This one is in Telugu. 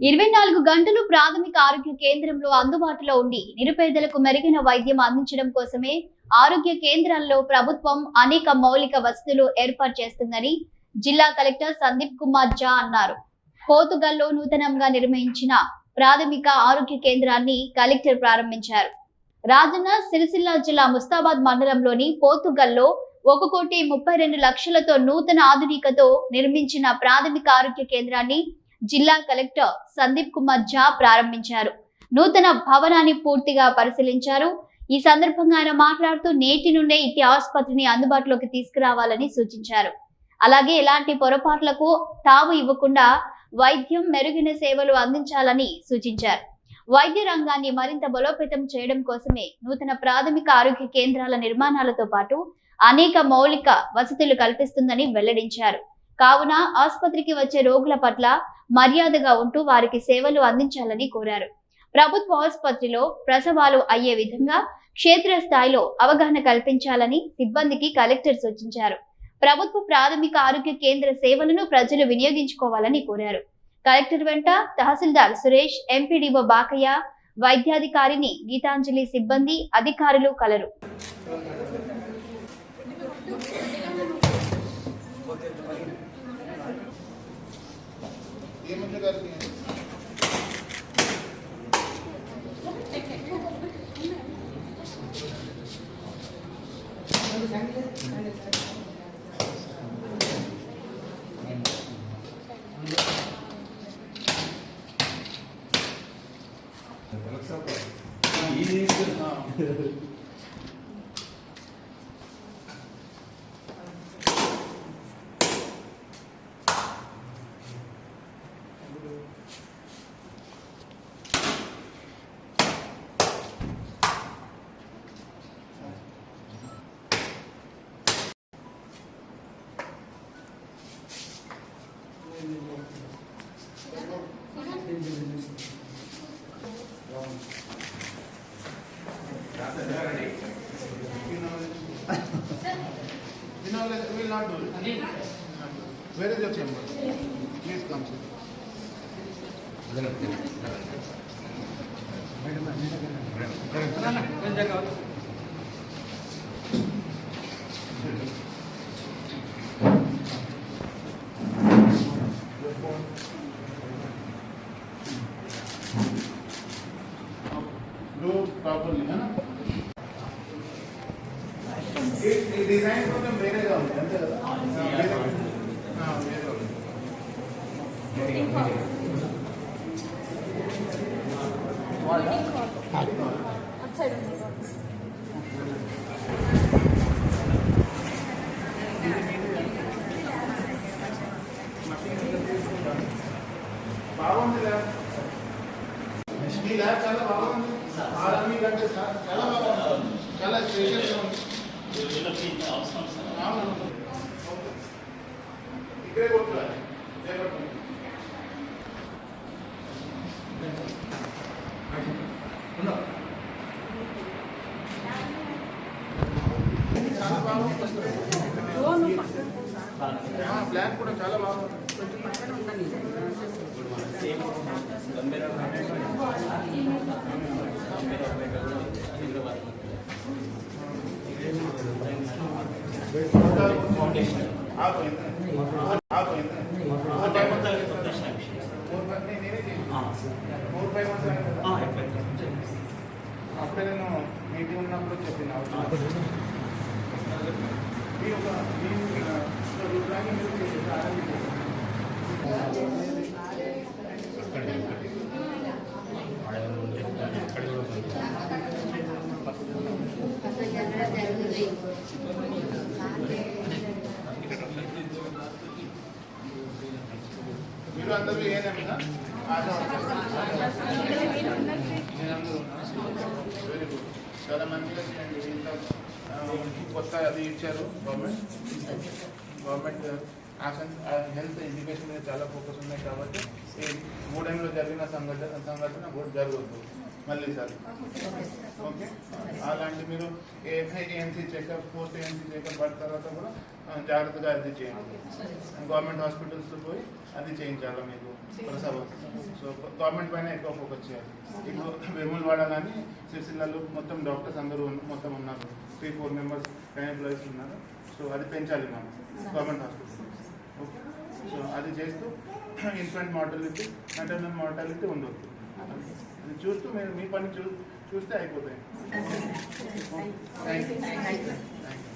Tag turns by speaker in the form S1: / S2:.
S1: ఇరవై నాలుగు గంటలు ప్రాథమిక ఆరోగ్య కేంద్రంలో అందుబాటులో ఉండి నిరుపేదలకు మెరుగైన వైద్యం అందించడం కోసమే ఆరోగ్య కేంద్రాల్లో ప్రభుత్వం అనేక మౌలిక వసతులు ఏర్పాటు చేస్తుందని జిల్లా కలెక్టర్ సందీప్ కుమార్ జా అన్నారు. పోతుగల్లో నూతనంగా నిర్మించిన ప్రాథమిక ఆరోగ్య కేంద్రాన్ని కలెక్టర్ ప్రారంభించారు. రాజన్న సిరిసిల్ల జిల్లా ముస్తాబాద్ మండలంలోని పోతుగల్లో ఒక కోటి ముప్పై రెండు లక్షలతో నూతన ఆధునికతో నిర్మించిన ప్రాథమిక ఆరోగ్య కేంద్రాన్ని జిల్లా కలెక్టర్ సందీప్ కుమార్ ఝా ప్రారంభించారు. నూతన భవనాన్ని పూర్తిగా పరిశీలించారు. ఈ సందర్భంగా ఆయన మాట్లాడుతూ నేటి నుండే ఇట్టి ఆసుపత్రిని అందుబాటులోకి తీసుకురావాలని సూచించారు. అలాగే ఎలాంటి పొరపాట్లకు తావు ఇవ్వకుండా వైద్యం మెరుగైన సేవలు అందించాలని సూచించారు. వైద్య రంగాన్ని మరింత బలోపేతం చేయడం కోసమే నూతన ప్రాథమిక ఆరోగ్య కేంద్రాల నిర్మాణాలతో పాటు అనేక మౌలిక వసతులు కల్పిస్తుందని వెల్లడించారు. కావున ఆసుపత్రికి వచ్చే రోగుల పట్ల మర్యాదగా ఉంటూ వారికి సేవలు అందించాలని కోరారు. ప్రభుత్వ ఆసుపత్రిలో ప్రసవాలు అయ్యే విధంగా క్షేత్రస్థాయిలో అవగాహన కల్పించాలని సిబ్బందికి కలెక్టర్ సూచించారు. ప్రభుత్వ ప్రాథమిక ఆరోగ్య కేంద్ర సేవలను ప్రజలు వినియోగించుకోవాలని కోరారు. కలెక్టర్ వెంట తహసీల్దార్ సురేష్ ఎంపీడీఓ బాకయ్య వైద్యాధికారిని గీతాంజలి సిబ్బంది అధికారులు కలరు.
S2: ये मुझे करती हैं। ये हाँ। Will not do it. Where is your chamber? Please come, sir. Do ఈ డిజైన్ కొంచెం వేరేగా ఉంది అంతే కదా బాగుంది ల్యాబ్ చాలా బాగుంది ఆర్మీ కంటే చా- చాలా బాగుంది చాలా స్పెషల్గా ఉంది అవును. ఓకే. ఇక్కడే కొట్టుకోవాలి చేపట్టండి చాలా బాగుంది ఆ, ప్లాన్ కూడా చాలా బాగుంది ఆపు మీరు అందరూ ఏదైనా చాలా మంచిగా కొత్త అది ఇచ్చారు government government action health education మీద చాలా ఫోకస్ ఉన్నాయి కాబట్టి ఈ మూడేళ్ళలో జరిగిన సంఘటన సంఘటన కూడా జరగదు మళ్ళీ సార్. ఓకే. అలాంటి మీరు ANC checkup post ANC checkup పడిన తర్వాత కూడా జాగ్రత్తగా అది చేయండి. గవర్నమెంట్ హాస్పిటల్స్ పోయి అది చేయించాలా మీకు? ప్రసవం సో గవర్నమెంట్ పైన ఎక్కువ ఫోకస్ చేయాలి. ఇప్పుడు వేములవాడ కానీ సిరిసిల్లలో మొత్తం డాక్టర్స్ అందరూ మొత్తం ఉన్నారు. త్రీ ఫోర్ మెంబర్స్ ఎంప్లాయీస్ ఉన్నారు. సో అది పెంచాలి మనం గవర్నమెంట్ హాస్పిటల్ ఓకే. సో అది చేస్తూ ఇన్ఫెంట్ మార్టాలిటీ మెటర్నల్ మార్టాలిటీ ఉండొద్దు. చూస్తూ మీరు మీ పని చూ చూస్తే అయిపోతాయి.